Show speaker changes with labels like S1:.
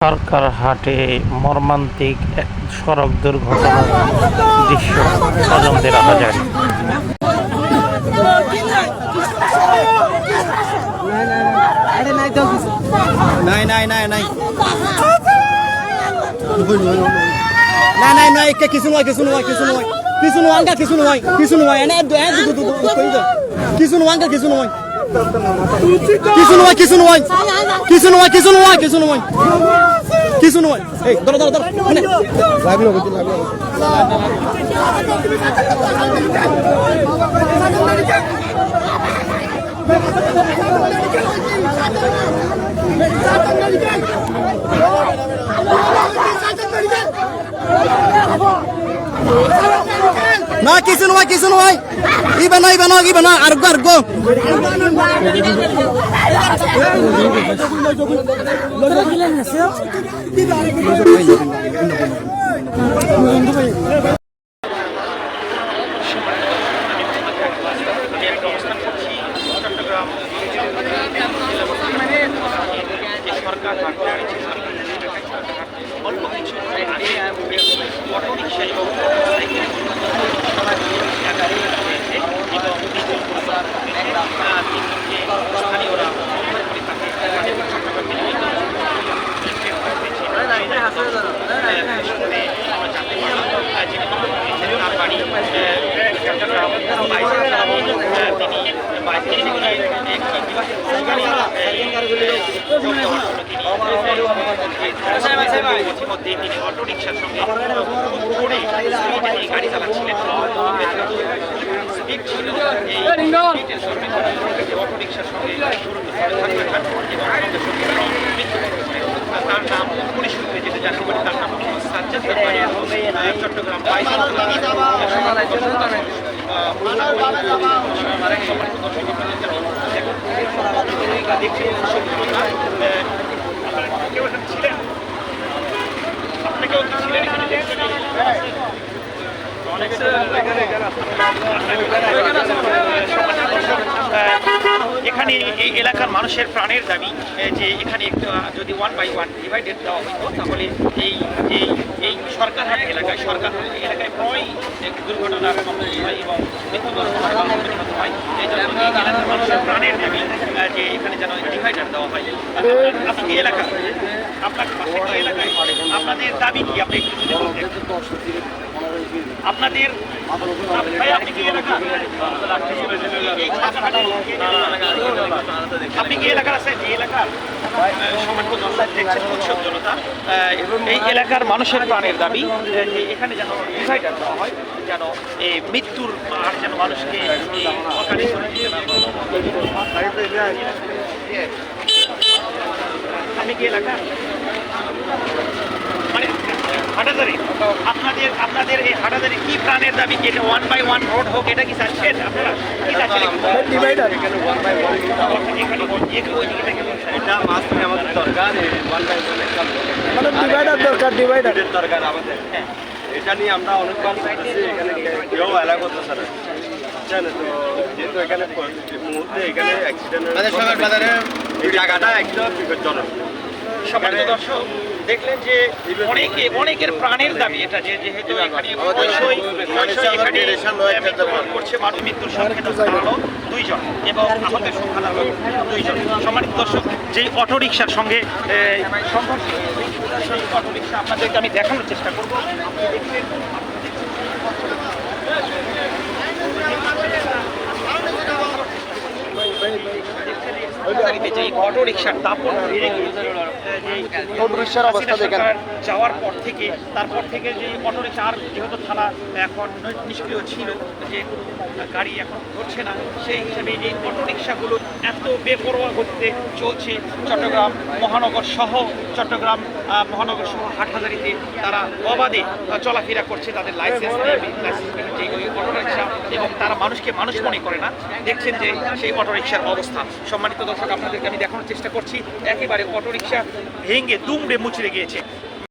S1: সরকার হাটে মর্মান্তিক এক সড়ক দুর্ঘটনার দৃশ্য স্বজনদের
S2: নাই কে কিছু নয় কিছু নয় কিছু নয় কিছু নয় কিছু নয় কিছু নয় কিছু নয় কিছু নয় কিছু নয় কিছু নয় কিছু নয় কিছু নয় এই ধরো ধরো ধরো মানে লাইভ লোক লাইভ লোক না কিছু নয় কিছু নয় ইবে না ইবে না ইবে না আর গো আর গো
S1: সরকার হাট দাঁড়িয়েছে অল্প কিছু আগে অটো রিক্সা এবং মোটরসাইকেল হয়েছে এবং স্থানীয়রা তার বাড়ি চট্টগ্রাম তিনি বাইরে থেকে একটি ইতিমধ্যে তিনি অটোরিক্সা সঙ্গে গাড়ি চালাচ্ছিলেন স্পিডের সঙ্গে তার নাম পুলিশ সূত্রে যেটা জানতে পারি তার নাম ব্যাপারী, আহ, চট্টগ্রাম দেখছেন কেউ এখানে ছিলেন আপনাকেও কি ছিলেন এখানে? এখানে এই এলাকার মানুষের প্রাণের দাবি যে এখানে যদি ওয়ান বাই ওয়ান ডিভাইডেড দেওয়া হতো তাহলে এই এই এই সরকারহাট এলাকায় সরকারহাট এলাকায় প্রায় দুর্ঘটনার হয় এবং মৃত্যুবরণ হয়। এই জন্য মানুষের প্রাণের দাবি যে এখানে যেন ডিভাইডার দেওয়া হয়। আপনি কি এলাকা আপনার এলাকায়, আপনাদের দাবি কি? আপনি একটু আপনাদের আপনি কি এলাকার আছেন? এই এলাকার? আহ, এই এলাকার মানুষের প্রাণের দাবি এখানে যেন যেন এই মৃত্যুর আর যেন মানুষকে কি এলাকা মানে হাটাদারি। আপনাদের আপনাদের এই হাটাদারি কি প্রাণের দাবি কি? এটা ওয়ান বাই ওয়ান রোড হোক এটা কি চাচ্ছেন আপনারা? কি চাচ্ছেন।
S3: এটা মাস্ট আমাদের দরকার ওয়ান বাই ওয়ান
S2: মানে ডিভাইডার দরকার ডিভাইডার
S3: এটার দরকার আমাদের। এটা নিয়ে আমরা অনেকবার বলতেছি এখানে কেউ এলাকা করতেছে না। যেহেতু এখানে মুহূর্তে এখানে অ্যাক্সিডেন্ট এই জায়গাটা একদম বিপজ্জনক।
S1: সম্মানিত দর্শক দেখলেন যে অনেকে অনেকের প্রাণের দাবি এটা যে যেহেতু এখানে এখানে মৃত্যুবরণ করছে মানুষ মৃত্যুর সংখ্যা দাঁড়াল দুইজন এবং আহতের সংখ্যা দাঁড়াল দুইজন। সম্মানিত দর্শক যেই অটো রিক্সার সঙ্গে সংঘর্ষ সেই অটো রিক্সা আপনাদেরকে আমি দেখানোর চেষ্টা করব। আপনি দেখলেন যে অটো রিক্সার দাপট বেড়ে গিয়েছে অটো রিক্সার অবস্থা দেখেন। যাওয়ার পর থেকে তারপর থেকে যে অটো রিক্সা আর যেহেতু থানা এখন নিষ্ক্রিয় ছিল যে গাড়ি এখন ধরছে না সেই হিসেবে এই অটো রিক্সাগুলো এত বেপরোয়া গতিতে চলছে। চট্টগ্রাম মহানগর সহ চট্টগ্রাম মহানগর সহ হাটহাজারিতে তারা অবাধে চলাফেরা করছে তাদের লাইসেন্স নেই লাইসেন্স যে ওই অটো রিক্সা এবং তারা মানুষকে মানুষ মনে করে না। দেখছেন যে সেই অটো রিক্সার অবস্থা। সম্মানিত দর্শক আপনাদেরকে আমি দেখানোর চেষ্টা করছি। একেবারে অটোরিকশা ভেঙে দুমড়ে মুচড়ে গিয়েছে।